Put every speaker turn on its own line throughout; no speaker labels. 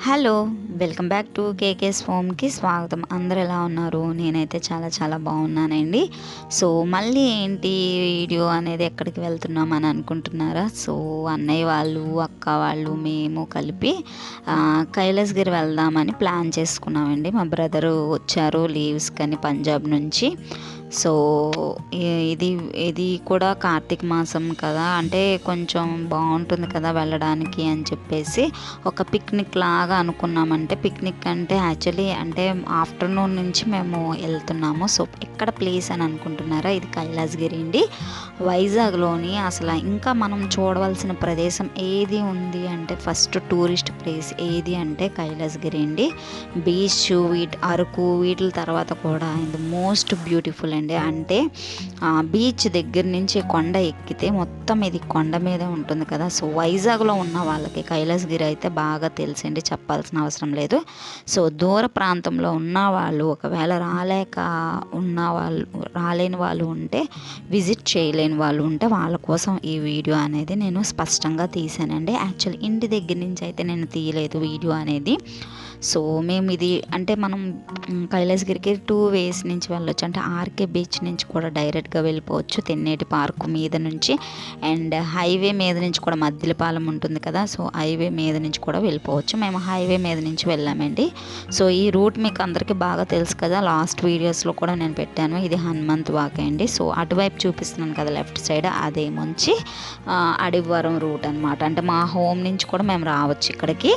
Hello welcome back to KK's హోమ్కి స్వాగతం. అందరు ఎలా ఉన్నారు? నేనైతే చాలా చాలా బాగున్నానండి. సో మళ్ళీ ఏంటి వీడియో అనేది ఎక్కడికి వెళ్తున్నాం అని అనుకుంటున్నారా? సో అన్నయ్య వాళ్ళు అక్క వాళ్ళు మేము కలిపి కైలాసగిరి వెళ్దామని ప్లాన్ చేసుకున్నామండి. మా బ్రదరు వచ్చారు లీవ్స్ కానీ పంజాబ్ నుంచి. సో ఇది ఇది కూడా కార్తీక మాసం కదా అంటే కొంచెం బాగుంటుంది కదా వెళ్ళడానికి అని చెప్పేసి ఒక పిక్నిక్ లాగా అనుకున్నామంటే పిక్నిక్ అంటే యాక్చువల్లీ అంటే ఆఫ్టర్నూన్ నుంచి మేము వెళ్తున్నాము. సో ఎక్కడ ప్లేస్ అని అనుకుంటున్నారా? ఇది కైలాసగిరి అండి. వైజాగ్లోని అసలు ఇంకా మనం చూడవలసిన ప్రదేశం ఏది ఉంది అంటే ఫస్ట్ టూరిస్ట్ ప్లేస్ ఏది అంటే కైలాసగిరి అండి. బీచ్ వీటి అరకు వీటి తర్వాత కూడా ఇది మోస్ట్ బ్యూటిఫుల్ అండి. అంటే బీచ్ దగ్గర నుంచి కొండ ఎక్కితే మొత్తం ఇది కొండ మీదే ఉంటుంది కదా. సో వైజాగ్లో ఉన్న వాళ్ళకి కైలాసగిరి అయితే బాగా తెలిసండి. చెప్పాల్సిన అవసరం లేదు. సో దూర ప్రాంతంలో ఉన్న వాళ్ళు ఒకవేళ రాలేక ఉన్న వాళ్ళు రాలేని వాళ్ళు ఉంటే విజిట్ చేయలేని వాళ్ళు ఉంటే వాళ్ళ కోసం ఈ వీడియో అనేది నేను స్పష్టంగా తీసానండి యాక్చువల్ ఇంటి దగ్గర నుంచి అయితే నేను తీయలేదు వీడియో అనేది. సో మేము ఇది అంటే మనం కైలాసగిరికి టూ వేస్ నుంచి వెళ్ళొచ్చు. అంటే ఆర్కే బీచ్ నుంచి కూడా డైరెక్ట్గా వెళ్ళిపోవచ్చు తెన్నేటి పార్కు మీద నుంచి. అండ్ హైవే మీద నుంచి కూడా మద్దిలపాలెం ఉంటుంది కదా సో హైవే మీద నుంచి కూడా వెళ్ళిపోవచ్చు. మేము హైవే మీద నుంచి వెళ్ళామండి. సో ఈ రూట్ మీకు అందరికీ బాగా తెలుసు కదా లాస్ట్ వీడియోస్లో కూడా నేను పెట్టాను. ఇది హనుమంత్ వాక్ అండి. సో అటువైపు చూపిస్తున్నాను కదా లెఫ్ట్ సైడ్ అదే ముంచి అడివరం రూట్ అనమాట అంటే మా హోమ్ నుంచి కూడా మేము రావచ్చు ఇక్కడికి.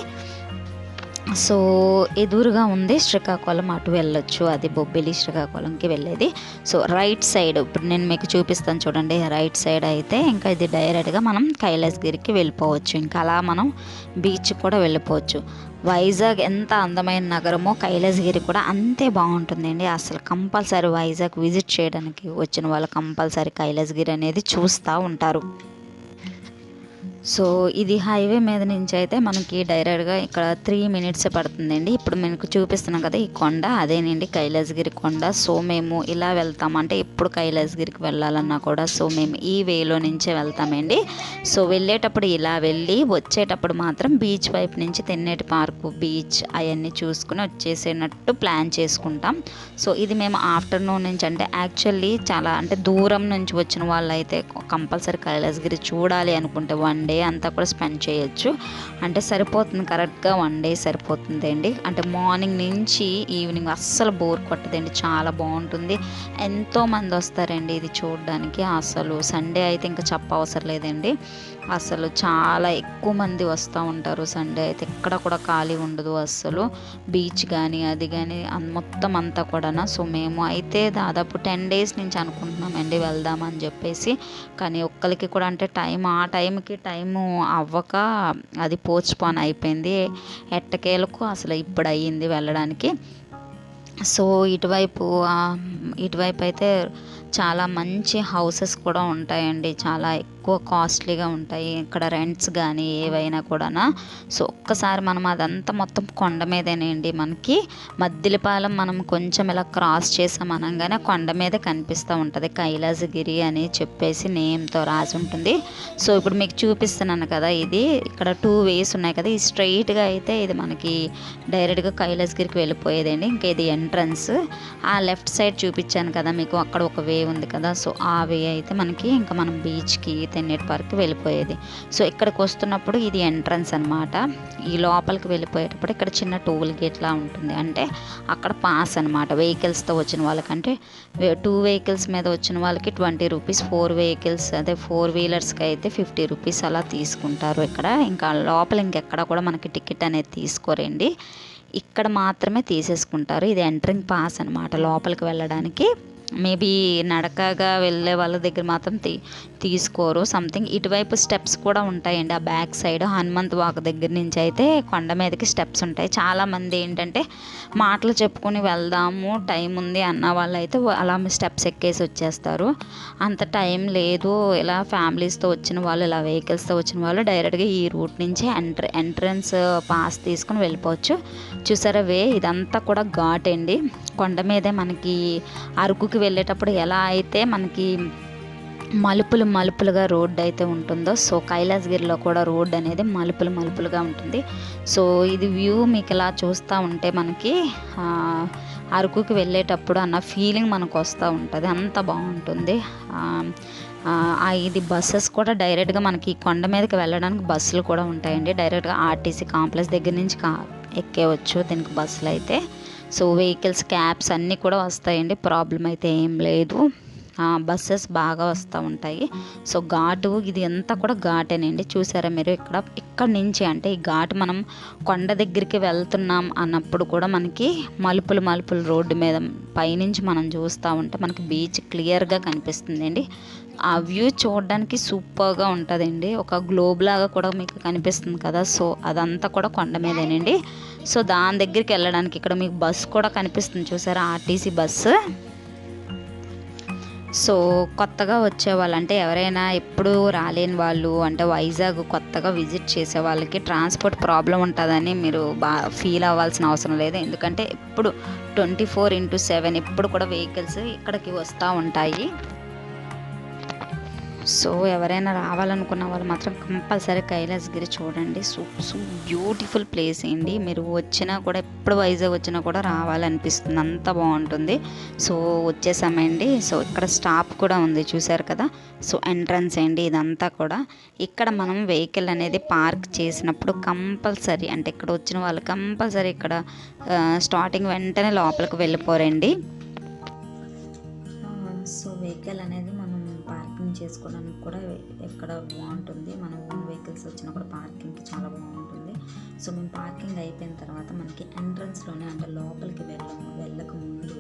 సో ఎదురుగా ఉంది శ్రీకాకుళం అటు వెళ్ళొచ్చు. అది బొబ్బిలి శ్రీకాకుళంకి వెళ్ళేది. సో రైట్ సైడ్ ఇప్పుడు నేను మీకు చూపిస్తాను చూడండి. రైట్ సైడ్ అయితే ఇంకా ఇది డైరెక్ట్గా మనం కైలాసగిరికి వెళ్ళిపోవచ్చు. ఇంకా అలా మనం బీచ్ కూడా వెళ్ళిపోవచ్చు. వైజాగ్ ఎంత అందమైన నగరమో కైలాసగిరి కూడా అంతే బాగుంటుందండి. అసలు కంపల్సరీ వైజాగ్ విజిట్ చేయడానికి వచ్చిన వాళ్ళు కంపల్సరీ కైలాసగిరి అనేది చూస్తూ ఉంటారు. సో ఇది హైవే మీద నుంచి అయితే మనకి డైరెక్ట్గా ఇక్కడ త్రీ మినిట్స్ పడుతుందండి. ఇప్పుడు మీకు చూపిస్తున్నాం కదా ఈ కొండ అదేనండి కైలాసగిరి కొండ. సో మేము ఇలా వెళ్తాం. అంటే ఎప్పుడు కైలాసగిరికి వెళ్ళాలన్నా కూడా సో మేము ఈ వేలో నుంచే వెళ్తామండి. సో వెళ్ళేటప్పుడు ఇలా వెళ్ళి వచ్చేటప్పుడు మాత్రం బీచ్ వైపు నుంచి తిన్నేటి పార్కు బీచ్ అవన్నీ చూసుకుని వచ్చేసేటట్టు ప్లాన్ చేసుకుంటాం. సో ఇది మేము ఆఫ్టర్నూన్ నుంచి అంటే యాక్చువల్లీ చాలా అంటే దూరం నుంచి వచ్చిన వాళ్ళు అయితే కంపల్సరీ కైలాసగిరి చూడాలి అనుకుంటే వన్ డే డే అంతా కూడా స్పెండ్ చేయొచ్చు. అంటే సరిపోతుంది కరెక్ట్గా వన్ డే సరిపోతుంది అండి అంటే మార్నింగ్ నుంచి ఈవినింగ్ అస్సలు బోర్ కొట్టదండి. చాలా బాగుంటుంది. ఎంతో మంది వస్తారండి ఇది చూడడానికి. అసలు సండే అయితే ఇంకా చెప్పవసరం లేదండి. అసలు చాలా ఎక్కువ మంది వస్తూ ఉంటారు సండే. అయితే ఎక్కడ కూడా ఖాళీ ఉండదు అస్సలు బీచ్ కానీ అది కానీ మొత్తం అంతా కూడా సో మేము అయితే దాదాపు టెన్ డేస్ నుంచి అనుకుంటున్నామండి వెళ్దామని చెప్పేసి. కానీ ఒక్కరికి కూడా అంటే టైం ఆ టైంకి టైము అవ్వక అది పోస్ట్పోన్ అయిపోయింది. ఎట్టకేలకు అసలు ఇప్పుడు అయ్యింది వెళ్ళడానికి. సో ఇటువైపు ఇటువైపు అయితే చాలా మంచి హౌసెస్ కూడా ఉంటాయండి. చాలా ఎక్కువ కాస్ట్లీగా ఉంటాయి. ఇక్కడ రెంట్స్ కానీ ఏవైనా కూడా సో ఒక్కసారి మనం అదంతా మొత్తం కొండ మీదేనండి మనకి. మద్దిలపాలెం మనం కొంచెం ఇలా క్రాస్ చేసాం అనగానే కొండ మీదే కనిపిస్తూ ఉంటుంది. కైలాసగిరి అని చెప్పేసి నేమ్తో రాసి ఉంటుంది. సో ఇప్పుడు మీకు చూపిస్తున్నాను కదా ఇది. ఇక్కడ టూ వేస్ ఉన్నాయి కదా. ఈ స్ట్రైట్గా అయితే ఇది మనకి డైరెక్ట్గా కైలాసగిరికి వెళ్ళిపోయేదండి. ఇంకా ఇది ఎంట్రన్స్. ఆ లెఫ్ట్ సైడ్ చూపించాను కదా మీకు. అక్కడ ఒక వే ఉంది కదా. సో ఆ వే అయితే మనకి ఇంకా మనం బీచ్కి తెన్నేటి పార్క్కి వెళ్ళిపోయేది. సో ఇక్కడికి వస్తున్నప్పుడు ఇది ఎంట్రన్స్ అనమాట ఈ లోపలికి వెళ్ళిపోయేటప్పుడు ఇక్కడ చిన్న టోల్ గేట్లా ఉంటుంది. అంటే అక్కడ పాస్ అనమాట వెహికల్స్తో వచ్చిన వాళ్ళకంటే టూ వెహికల్స్ మీద వచ్చిన వాళ్ళకి ట్వంటీ రూపీస్ ఫోర్ వెహికల్స్ అదే ఫోర్ వీలర్స్కి అయితే ఫిఫ్టీ రూపీస్ అలా తీసుకుంటారు ఇక్కడ. ఇంకా లోపల ఇంకెక్కడ కూడా మనకి టికెట్ అనేది తీసుకోరండి. ఇక్కడ మాత్రమే తీసేసుకుంటారు. ఇది ఎంట్రింగ్ పాస్ అనమాట లోపలికి వెళ్ళడానికి. మేబీ నడకగా వెళ్ళే వాళ్ళ దగ్గర మాత్రం తీ తీసుకోరు. సంథింగ్ ఇటువైపు స్టెప్స్ కూడా ఉంటాయండి. ఆ బ్యాక్ సైడ్ హనుమంత్ వాక్ దగ్గర నుంచి అయితే కొండ మీదకి స్టెప్స్ ఉంటాయి. చాలామంది ఏంటంటే మాటలు చెప్పుకొని వెళ్దాము టైం ఉంది అన్న వాళ్ళు అయితే అలా స్టెప్స్ ఎక్కేసి వచ్చేస్తారు. అంత టైం లేదు. ఇలా ఫ్యామిలీస్తో వచ్చిన వాళ్ళు ఇలా వెహికల్స్తో వచ్చిన వాళ్ళు డైరెక్ట్గా ఈ రూట్ నుంచి ఎంట్ర ఎంట్రన్స్ పాస్ తీసుకుని వెళ్ళిపోవచ్చు. చూసారా వే? ఇదంతా కూడా ఘాట్ అండి కొండ మీదే మనకి అరకుకి వెళ్ళేటప్పుడు ఎలా అయితే మనకి మలుపులు మలుపులుగా రోడ్డు అయితే ఉంటుందో సో కైలాసగిరిలో కూడా రోడ్ అనేది మలుపులు మలుపులుగా ఉంటుంది. సో ఇది వ్యూ మీకు ఇలా చూస్తూ ఉంటే మనకి అరకుకి వెళ్ళేటప్పుడు అన్న ఫీలింగ్ మనకు వస్తూ ఉంటుంది. అంత బాగుంటుంది. ఇది బస్సెస్ కూడా డైరెక్ట్గా మనకి కొండ మీదకి వెళ్ళడానికి బస్సులు కూడా ఉంటాయండి. డైరెక్ట్గా ఆర్టీసీ కాంప్లెక్స్ దగ్గర నుంచి కా ఎక్కేవచ్చు దీనికి బస్సులు అయితే. సో వెహికల్స్ క్యాబ్స్ అన్నీ కూడా వస్తాయండి. ప్రాబ్లం అయితే ఏం లేదు. బస్సెస్ బాగా వస్తూ ఉంటాయి. సో ఘాటు ఇది అంతా కూడా ఘాటేనండి. చూసారా మీరు ఇక్కడ? ఇక్కడ నుంచి అంటే ఈ ఘాట్ మనం కొండ దగ్గరికి వెళ్తున్నాం అన్నప్పుడు కూడా మనకి మలుపులు మలుపులు రోడ్డు మీద పైనుంచి మనం చూస్తూ ఉంటే మనకి బీచ్ క్లియర్గా కనిపిస్తుందండి. ఆ వ్యూ చూడడానికి సూపర్గా ఉంటుందండి. ఒక గ్లోబ్ లాగా కూడా మీకు కనిపిస్తుంది కదా? సో అదంతా కూడా కొండ మీదేనండి. సో దాని దగ్గరికి వెళ్ళడానికి ఇక్కడ మీకు బస్సు కూడా కనిపిస్తుంది. చూసారా? ఆర్టీసీ బస్సు సో కొత్తగా వచ్చే వాళ్ళు అంటే ఎవరైనా ఎప్పుడు రాలేని వాళ్ళు అంటే వైజాగ్ కొత్తగా విజిట్ చేసే వాళ్ళకి ట్రాన్స్పోర్ట్ ప్రాబ్లం ఉంటుందని మీరు బా ఫీల్ అవ్వాల్సిన అవసరం లేదు. ఎందుకంటే ఎప్పుడు ట్వంటీ ఫోర్ ఇంటూ సెవెన్ ఎప్పుడు కూడా వెహికల్స్ ఇక్కడికి వస్తూ ఉంటాయి. సో ఎవరైనా రావాలనుకున్న వాళ్ళు మాత్రం కంపల్సరీ కైలాసగిరి చూడండి. సో బ్యూటిఫుల్ ప్లేస్ అండి. మీరు వచ్చినా కూడా ఎప్పుడు వైజాగ్ వచ్చినా కూడా రావాలనిపిస్తుంది. అంత బాగుంటుంది. సో వచ్చేసామండి. సో ఇక్కడ స్టాప్ కూడా ఉంది చూసారు కదా? సో ఎంట్రన్స్ అండి ఇదంతా కూడా. ఇక్కడ మనం వెహికల్ అనేది పార్క్ చేసినప్పుడు కంపల్సరీ అంటే ఇక్కడ వచ్చిన వాళ్ళు కంపల్సరీ ఇక్కడ స్టార్టింగ్ వెంటనే లోపలికి వెళ్ళిపోరండి. సో వెహికల్ అనేది పార్కింగ్ చేసుకోవడానికి కూడా ఎక్కడ బాగుంటుంది. మన ఓన్ వెహికల్స్ వచ్చినా కూడా పార్కింగ్కి చాలా బాగుంటుంది. సో మేము పార్కింగ్ అయిపోయిన తర్వాత మనకి ఎంట్రన్స్లోనే అంటే లోపలికి వెళ్ళ వెళ్ళక ముందు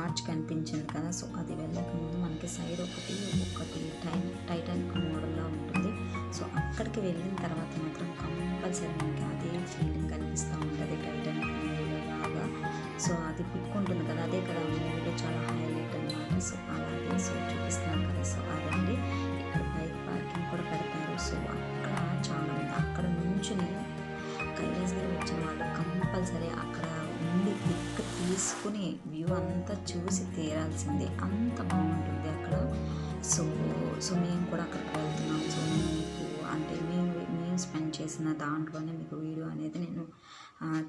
ఆర్చ్ కనిపించింది కదా. సో అది వెళ్ళక ముందు మనకి సైడ్ ఒకటి ఒకటి టై టైటానిక్ మోడల్లో ఉంటుంది. సో అక్కడికి వెళ్ళిన తర్వాత మాత్రం కంపల్సరీ మనకి అదే ఫీలింగ్ కనిపిస్తూ ఉంటుంది. టైటానిక్ మూవీలో లాగా. సో అది పిక్ ఉంటుంది కదా అదే కదా. మూవీలో చాలా హైలైట్ అనమాట సో అలాగే సో చూపిస్తున్నాను కదా. సో అదండి. ఇక్కడ బైక్ పార్కింగ్ కూడా పెడతారు. సో అక్కడ చాలా మంది అక్కడ నుంచుని కైలాసగిరి వచ్చిన వాళ్ళు కంపల్సరీ అక్కడ ఉండి పిక్ తీసుకుని వ్యూ అంతా చూసి తీరాల్సిందే. అంత బాగుంటుంది అక్కడ. సో సో మేము కూడా అక్కడికి వెళ్తున్నాం. సో మీకు అంటే మేము స్పెండ్ చేసిన దాంట్లోనే మీకు వీడియో అనేది నేను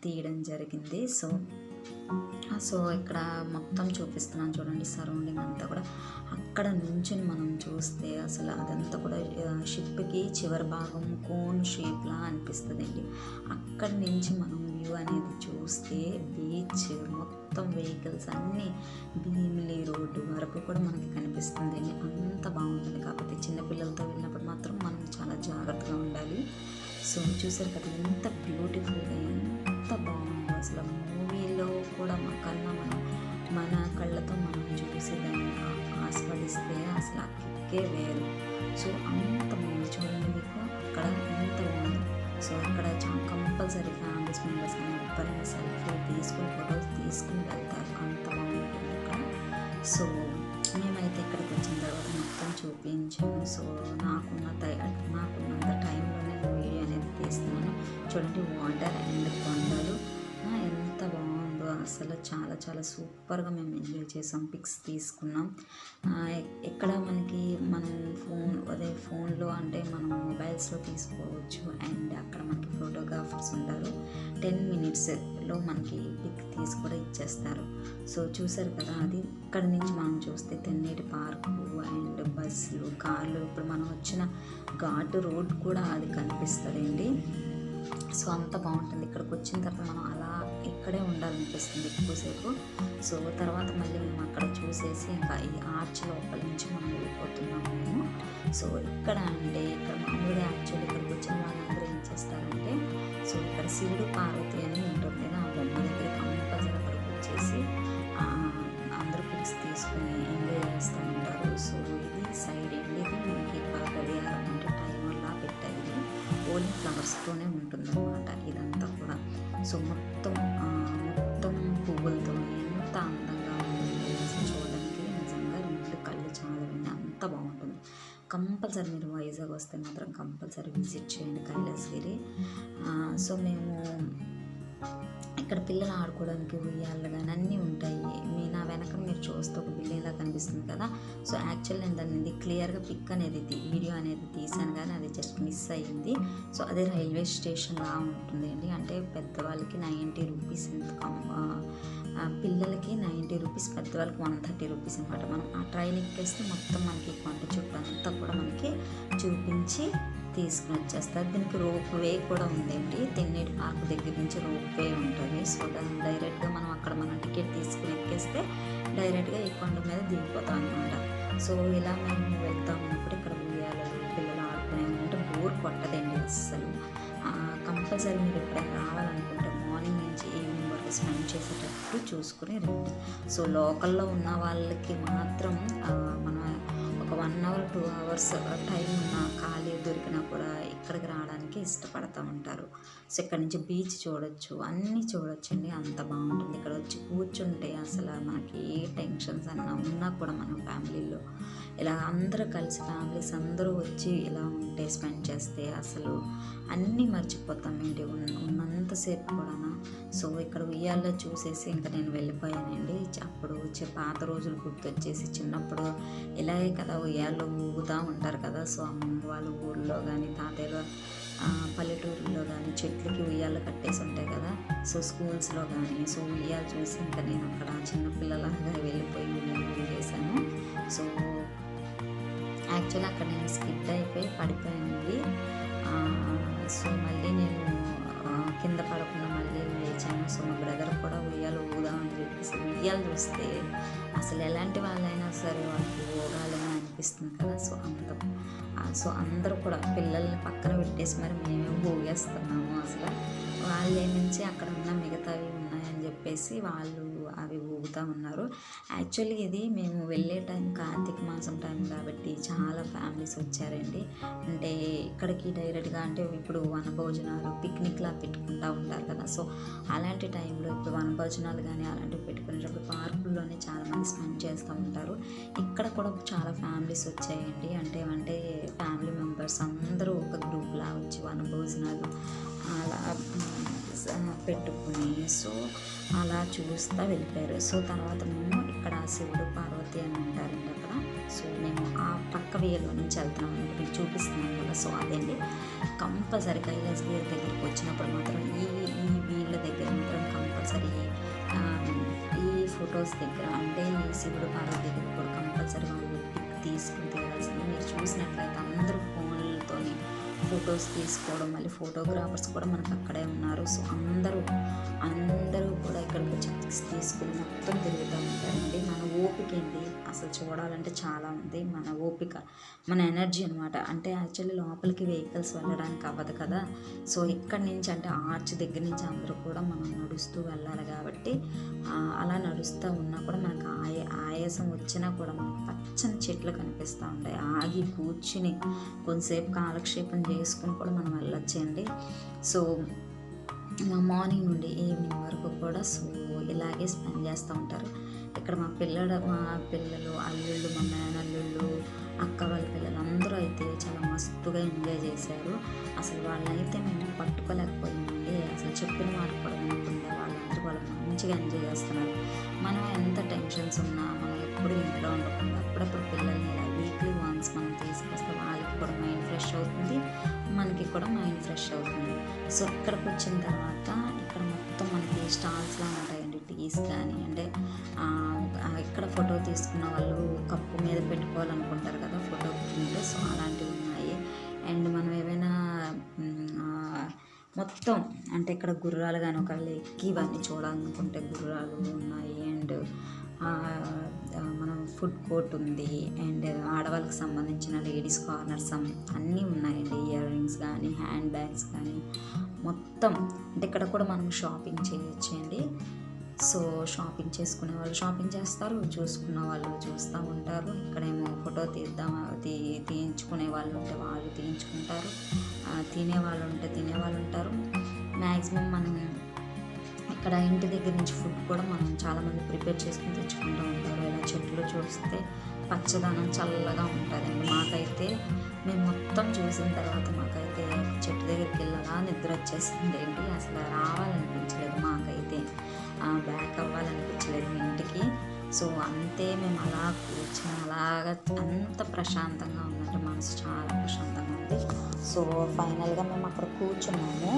తీయడం జరిగింది. సో సో ఇక్కడ మొత్తం చూపిస్తున్నాను చూడండి సరౌండింగ్ అంతా కూడా. అక్కడ నుంచి మనం చూస్తే అసలు అదంతా కూడా షిప్కి చివరి భాగం కోన్ షేప్లా అనిపిస్తుందండి. అక్కడి నుంచి మనం వ్యూ అనేది చూస్తే బీచ్ మొత్తం వెహికల్స్ అన్నీ భీమిలి రోడ్డు వరకు కూడా మనకి కనిపిస్తుంది అంత బాగుంటుంది కాకపోతే చిన్నపిల్లలతో వెళ్ళినప్పుడు మాత్రం మనం చాలా జాగ్రత్తగా ఉండాలి. సో చూసారు కదా ఎంత బ్యూటిఫుల్గా ఎంత బాగుందో అసలు మూవీలో కూడా మా కన్నా మనం మన కళ్ళతో మనం చూసి దాన్ని ఆస్వాదిస్తే అసలు ఆ కిక్కే వేరు. సో అంత బాగుంది చూడండి మీకు అక్కడ ఎంత బాగుంది. సో అక్కడ కంపల్సరీ ఫ్యామిలీస్ మెంబర్స్ కానీ ఎవరైనా సెల్ఫీ తీసుకుని ఫొటోస్ తీసుకుని వెళ్తారు. అంత బాగుంటుంది అక్కడ. సో మేమైతే ఇక్కడికి వచ్చిన తర్వాత మొత్తం చూపించాము. సో నాకున్న నాకున్నంత టైంలోనే నేను వీడియో అనేది తీస్తున్నాను. చూడండి వాటర్ అండ్ కొండలు. ఎంత బాగుంది. అసలు చాలా చాలా సూపర్గా మేము ఎంజాయ్ చేసాం. పిక్స్ తీసుకున్నాం. ఎక్కడ మనకి మనం ఫోన్ అదే ఫోన్లో అంటే మనం మొబైల్స్లో తీసుకోవచ్చు. అండ్ అక్కడ మనకి ఫోటోగ్రాఫర్స్ ఉంటారు. టెన్ మినిట్స్లో మనకి పిక్ తీసి కూడా ఇచ్చేస్తారు. సో చూసారు కదా అది ఇక్కడ నుంచి మనం చూస్తే తెన్నేటి పార్కు అండ్ బస్సులు కార్లు ఇప్పుడు మనం వచ్చిన ఘాటు రోడ్ కూడా అది కనిపిస్తుందండి. సో అంత బాగుంటుంది. ఇక్కడికి వచ్చిన తర్వాత మనం అలా ఇక్కడే ఉండాలనిపిస్తుంది ఎక్కువసేపు. సో తర్వాత మళ్ళీ మేము అక్కడ చూసేసి ఇంకా ఈ ఆర్చ్ లోపల నుంచి మనం వెళ్ళిపోతున్నాము మేము. సో ఇక్కడ అంటే ఇక్కడ మామూలుగా యాక్చువల్ ఇక్కడికి వచ్చిన వాళ్ళందరూ ఏం చేస్తారంటే సో ఇక్కడ శివుడు పార్వతి అని ఉంటుంది ఆ బొమ్మ దగ్గర కంపల్సరీ అక్కడికి వచ్చేసి అందరూ పిలిచి తీసుకుని ఎంజాయ్ చేస్తూ ఉంటారు. సో ఇది సైడ్ ఏంటి ఇది మనకి ఇక్కడ ఓన్లీ ఫ్లవర్స్తోనే ఉంటుందన్నమాట ఇదంతా కూడా. సో మొత్తం మొత్తం పువ్వులతో ఎంత అందంగా ఉంటుంది అసలు చూడడానికి నిజంగా రెండు కళ్ళు చాలవండి. అంత బాగుంటుంది. కంపల్సరీ మీరు వైజాగ్ వస్తే మాత్రం కంపల్సరీ విజిట్ చేయండి కైలాసగిరి సో మేము ఇక్కడ పిల్లలు ఆడుకోవడానికి ఉయ్యాలు కానీ అన్నీ ఉంటాయి. మీ నా వెనక మీరు చూస్తే ఒక బిల్డింగ్ కనిపిస్తుంది కదా. సో యాక్చువల్ నేను దాన్ని క్లియర్గా పిక్ అనేది వీడియో అనేది తీసాను కానీ అది జస్ట్ మిస్ అయ్యింది. సో అదే రైల్వే స్టేషన్లా ఉంటుందండి. ఉంటుంది అండి అంటే పెద్దవాళ్ళకి నైంటీ రూపీస్ ఎంత పిల్లలకి నైంటీ రూపీస్ పెద్దవాళ్ళకి వన్ థర్టీ రూపీస్ అనమాట మనం ఆ ట్రైన్ ఎక్కేస్తే మొత్తం మనకి కొండ చుట్టూ అంతా కూడా మనకి చూపించి తీసుకుని వచ్చేస్తారు. దీనికి రోప్ వే కూడా ఉందండి. తెన్నేటి పార్క్ దగ్గర నుంచి రోప్ వే ఉంటుంది. సో దాన్ని డైరెక్ట్గా మనం అక్కడ మనం టికెట్ తీసుకుని ఎక్కేస్తే డైరెక్ట్గా ఈ కొండ మీద దిగిపోతాం అనమాట సో ఇలా మేము వెళ్తాం ఉన్నప్పుడు ఇక్కడ ఉయ్యాలలు పిల్లలు ఆడుకునే అంటే బోర్ కొట్టదండి అస్సలు. కంపల్సరీ మీరు ఎప్పుడైనా రావాలనుకుంటే మార్నింగ్ నుంచి ఈవినింగ్ వరకు స్పెండ్ చేసేటప్పుడు చూసుకుని రండి. సో లోకల్లో ఉన్న వాళ్ళకి మాత్రం మనం ఒక one hour two hours time ఉన్న ఖాళీ దొరికినా కూడా ఇక్కడికి రావడానికి ఇష్టపడతా ఉంటారు. సో ఇక్కడ నుంచి బీచ్ చూడొచ్చు అన్నీ చూడొచ్చండి. అంత బాగుంటుంది. ఇక్కడ వచ్చి కూర్చుంటే అసలు మనకి ఏ టెన్షన్స్ అన్నా ఉన్నా కూడా మన ఫ్యామిలీలో ఇలా అందరూ కలిసి ఫ్యామిలీస్ అందరూ వచ్చి ఇలా ఉంటే స్పెండ్ చేస్తే అసలు అన్నీ మర్చిపోతాం. ఏంటి? ఉన్నంతసేపు కూడా సో ఇక్కడ ఉయ్యాల్లో చూసేసి ఇంకా నేను వెళ్ళిపోయానండి. అప్పుడు వచ్చే పాత రోజులు గుర్తొచ్చేసి చిన్నప్పుడు ఇలాగే కదా ఉయ్యాల్లో ఊగుతూ ఉంటారు కదా. సో అమ్మ వాళ్ళ ఊళ్ళో కానీ తాతయ్యలో పల్లెటూరులో కానీ చెట్లకి ఉయ్యాలు కట్టేసి ఉంటాయి కదా. సో స్కూల్స్లో కానీ సో ఉయ్యాలు చూసి ఇంకా నేను అక్కడ చిన్నపిల్లలాగా వెళ్ళిపోయి ఉయ్యాలు సో యాక్చువల్ అక్కడ నేను స్కిడ్ అయిపోయి పడిపోయింది. సో మళ్ళీ నేను కింద పడకుండా మళ్ళీ లేచాను. సో మా బ్రదర్ కూడా ఉయ్యాలు ఊదామని చెప్పేసి ఉయ్యాలు చూస్తే అసలు ఎలాంటి వాళ్ళైనా సరే వాళ్ళకి ఊగాలని అనిపిస్తుంది కదా. సో అంత సో అందరూ కూడా పిల్లల్ని పక్కన పెట్టేసి మరి మేమే ఊగేస్తున్నాము అసలు. వాళ్ళే నుంచి అక్కడ ఉన్న మిగతావి ఉన్నాయని చెప్పేసి వాళ్ళు అవి ఊగుతూ ఉన్నారు. యాక్చువల్లీ ఇది మేము వెళ్ళే టైం కార్తీక మాసం టైం కాబట్టి చాలా ఫ్యామిలీస్ వచ్చారండి. అంటే ఇక్కడికి డైరెక్ట్గా అంటే ఇప్పుడు వనభోజనాలు పిక్నిక్లా పెట్టుకుంటూ ఉంటారు కదా. సో అలాంటి టైంలో ఇప్పుడు వనభోజనాలు కానీ అలాంటివి పెట్టుకునేటప్పుడు పార్కుల్లోనే చాలామంది స్పెండ్ చేస్తూ ఉంటారు. ఇక్కడ కూడా చాలా ఫ్యామిలీస్ వచ్చాయండి. అంటే అంటే ఫ్యామిలీ మెంబర్స్ అందరూ ఒక గ్రూప్లా వచ్చి వనభోజనాలు అలా పెట్టుకుని సో అలా చూస్తూ వెళ్ళిపోయారు. సో తర్వాత మేము ఇక్కడ శివుడు పార్వతి అని ఉంటారండి అక్కడ. సో మేము ఆ పక్క వేలో నుంచి వెళ్తున్నాం అనమాట మీకు చూపిస్తున్నాం కదా. సో అదండి కంపల్సరీ కైలాసగిరి దగ్గరికి వచ్చినప్పుడు మాత్రం ఈ ఈ వీళ్ళ దగ్గర మాత్రం కంపల్సరీ ఈ ఫొటోస్ దగ్గర అంటే ఈ శివుడు పార్వతి దగ్గర కూడా కంపల్సరీ ఫొటోస్ తీసుకోవడం మళ్ళీ ఫోటోగ్రాఫర్స్ కూడా మనకు అక్కడే ఉన్నారు. సో అందరూ అందరూ కూడా ఇక్కడికి వచ్చి తీసుకుని మొత్తం తిరుగుతూ ఉంటారండి మన ఓపిక ఏంటి? అసలు చూడాలంటే చాలా ఉంది. మన ఓపిక మన ఎనర్జీ అనమాట అంటే యాక్చువల్లీ లోపలికి వెహికల్స్ వెళ్ళడానికి అవ్వదు కదా. సో ఇక్కడి నుంచి అంటే ఆర్చ్ దగ్గర నుంచి అందరూ కూడా మనం నడుస్తూ వెళ్ళాలి కాబట్టి అలా నడుస్తూ ఉన్నా కూడా మనకు ఆయ ఆయాసం వచ్చినా కూడా మనకు పచ్చని చెట్లు కనిపిస్తూ ఉంటాయి. ఆగి కూర్చుని కొంతసేపు కాలక్షేపం చేసుకుని కూడా మనం వెళ్ళొచ్చండి సో మార్నింగ్ నుండి ఈవినింగ్ వరకు కూడా సో ఇలాగే స్పెండ్ చేస్తూ ఉంటారు. ఇక్కడ మా పిల్లడు మా పిల్లలు అల్లుళ్ళు మా మేనల్లుళ్ళు అక్క వాళ్ళ పిల్లలు అందరూ అయితే చాలా మస్తుగా ఎంజాయ్ చేశారు. అసలు వాళ్ళైతే మేము పట్టుకోలేకపోయామండి. అసలు చెప్పిన మాట కూడా వినకుండా వాళ్ళందరూ వాళ్ళు మంచిగా ఎంజాయ్ చేస్తున్నారు. మనం ఎంత టెన్షన్స్ ఉన్నా మనం ఎప్పుడు ఇంట్లో ఉండకుండా అప్పుడప్పుడు పిల్లల్ని ఇలా వీక్లీ వన్స్ మనం తీసుకొస్తే వాళ్ళకి కూడా మైండ్ ఫ్రెష్ అవుతుంది. మనకి కూడా మైండ్ ఫ్రెష్ అవుతుంది. సో అక్కడికి వచ్చిన తర్వాత ఇక్కడ మొత్తం మనకి స్టాల్స్లా ఉంటాయండి. టీస్ కానీ అంటే ఇక్కడ ఫోటో తీసుకున్న వాళ్ళు కప్పు మీద పెట్టుకోవాలనుకుంటారు కదా ఫోటో ఉంటే సో అలాంటివి ఉన్నాయి. అండ్ మనం ఏమైనా మొత్తం అంటే ఇక్కడ గుర్రాలు కానీ ఒకవేళ ఎక్కి ఇవన్నీ చూడాలనుకుంటే గుర్రాలు ఉన్నాయి. అండ్ మనం ఫుడ్ కోర్ట్ ఉంది అండ్ ఆడవాళ్ళకి సంబంధించిన లేడీస్ కార్నర్స్ అన్నీ ఉన్నాయండి. ఇయర్ రింగ్స్ కానీ హ్యాండ్ బ్యాగ్స్ కానీ మొత్తం. అంటే ఇక్కడ కూడా మనం షాపింగ్ చేయొచ్చు అండి. సో షాపింగ్ చేసుకునే వాళ్ళు షాపింగ్ చేస్తారు చూసుకున్న వాళ్ళు చూస్తూ ఉంటారు. ఇక్కడేమో ఫోటో తీద్దాం తీ తీయించుకునే వాళ్ళు ఉంటే వాళ్ళు తీయించుకుంటారు. తినే వాళ్ళు ఉంటే తినే వాళ్ళు ఉంటారు. మ్యాక్సిమం మనం ఇక్కడ ఇంటి దగ్గర నుంచి ఫుడ్ కూడా మనం చాలామంది ప్రిపేర్ చేసుకుని తెచ్చుకుంటూ ఉంటారు. ఇలా చెట్లు చూస్తే పచ్చదనం చల్లగా ఉంటుందండి. మాకైతే మేము మొత్తం చూసిన తర్వాత మాకైతే చెట్టు దగ్గరికి వెళ్ళగా నిద్ర వచ్చేసింది ఏంటి? అసలు రావాలనిపించలేదు మాకైతే. బ్యాక్ అవ్వాలనిపించలేదు ఇంటికి. సో అంతే మేము అలా కూర్చొని అలాగా అంత ప్రశాంతంగా ఉందంటే మనసు చాలా ప్రశాంతంగా ఉంది. సో ఫైనల్గా మేము అక్కడ కూర్చున్నాము.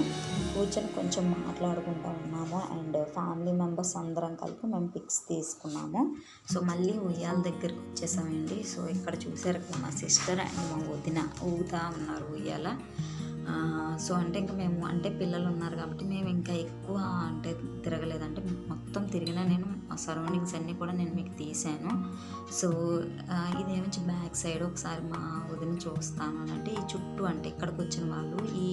కూర్చొని కొంచెం మాట్లాడుకుంటూ ఉన్నాము. అండ్ ఫ్యామిలీ మెంబర్స్ అందరం కలిపి మేము పిక్స్ తీసుకున్నాము. సో మళ్ళీ ఉయ్యాల దగ్గరికి వచ్చేసామండి. సో ఇక్కడ చూసారు ఇక్కడ మా సిస్టర్ అండ్ మా వదిన ఊగుతా ఉన్నారు ఉయ్యాల. సో అంటే ఇంకా మేము అంటే పిల్లలు ఉన్నారు కాబట్టి మేము ఇంకా ఎక్కువ అంటే తిరగ సరౌండింగ్స్ అన్నీ కూడా నేను మీకు తీసాను సో ఆ, ఇదేమించి బ్యాక్ సైడ్ ఒకసారి మా వదిన చూస్తాను అని అంటే ఈ చుట్టూ అంటే ఇక్కడికి వచ్చిన వాళ్ళు ఈ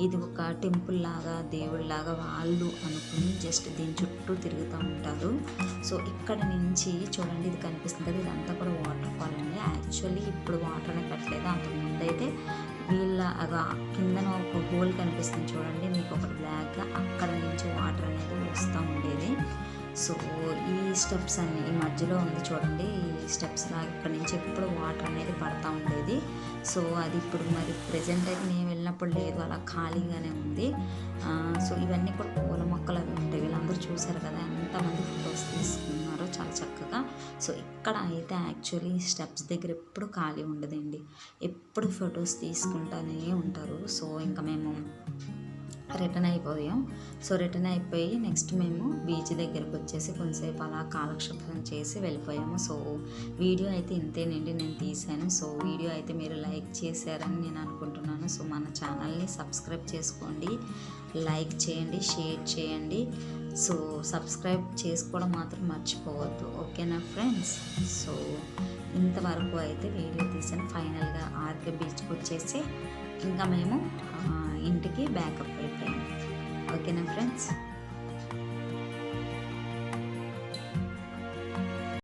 ఇది ఒక టెంపుల్ లాగా దేవుళ్ళలాగా వాళ్ళు అనుకుని జస్ట్ దీని చుట్టూ తిరుగుతూ ఉంటారు. సో ఇక్కడ నుంచి చూడండి ఇది కనిపిస్తుంది కదా ఇదంతా కూడా వాటర్ ఫాల్ అండి. యాక్చువల్లీ ఇప్పుడు వాటర్ అనేది పెట్టలేదు అంతకుముందు అయితే వీళ్ళ కిందన ఒక హోల్ కనిపిస్తుంది చూడండి మీకు ఒకటి బ్లాక్గా అక్కడ నుంచి వాటర్ అనేది వస్తూ ఉండేది. సో ఈ స్టెప్స్ అన్ని ఈ మధ్యలో ఉంది చూడండి. ఈ స్టెప్స్ లాగా ఇక్కడ నుంచి ఎప్పుడు వాటర్ అనేది పడతా ఉండేది. సో అది ఇప్పుడు మరి ప్రజెంట్ అయితే నేను వెళ్ళినప్పుడు లేదు. అలా ఖాళీగానే ఉంది. సో ఇవన్నీ కూడా పూల మొక్కలు అవి ఉంటాయి. వీళ్ళందరూ చూశారు కదా ఎంతమంది ఫొటోస్ తీసుకున్నారో చాలా చక్కగా. సో ఇక్కడ అయితే యాక్చువల్లీ స్టెప్స్ దగ్గర ఎప్పుడు ఖాళీ ఉండదండి. ఎప్పుడు ఫొటోస్ తీసుకుంటానే ఉంటారు. సో ఇంకా మేము రిటర్న్ అయిపోయాం. సో రిటర్న్ అయిపోయి నెక్స్ట్ మేము బీచ్ దగ్గరకు వచ్చేసి కొంతసేపు అలా కాలక్షేపం చేసి వెళ్ళిపోయాము. సో వీడియో అయితే ఇంతేనండి నేను తీశాను. సో వీడియో అయితే మీరు లైక్ చేశారని నేను అనుకుంటున్నాను. సో మన ఛానల్ని సబ్స్క్రైబ్ చేసుకోండి. లైక్ చేయండి షేర్ చేయండి. సో సబ్స్క్రైబ్ చేసుకోవడం మాత్రం మర్చిపోవద్దు. ఓకేనా ఫ్రెండ్స్? సో ఇంతవరకు అయితే వీడియో తీసాను ఫైనల్గా ఆర్కే బీచ్కి వచ్చేసి ఇంకా మేము ఇంటికి బ్యాకప్ అయిపోయాం. ఓకేనా ఫ్రెండ్స్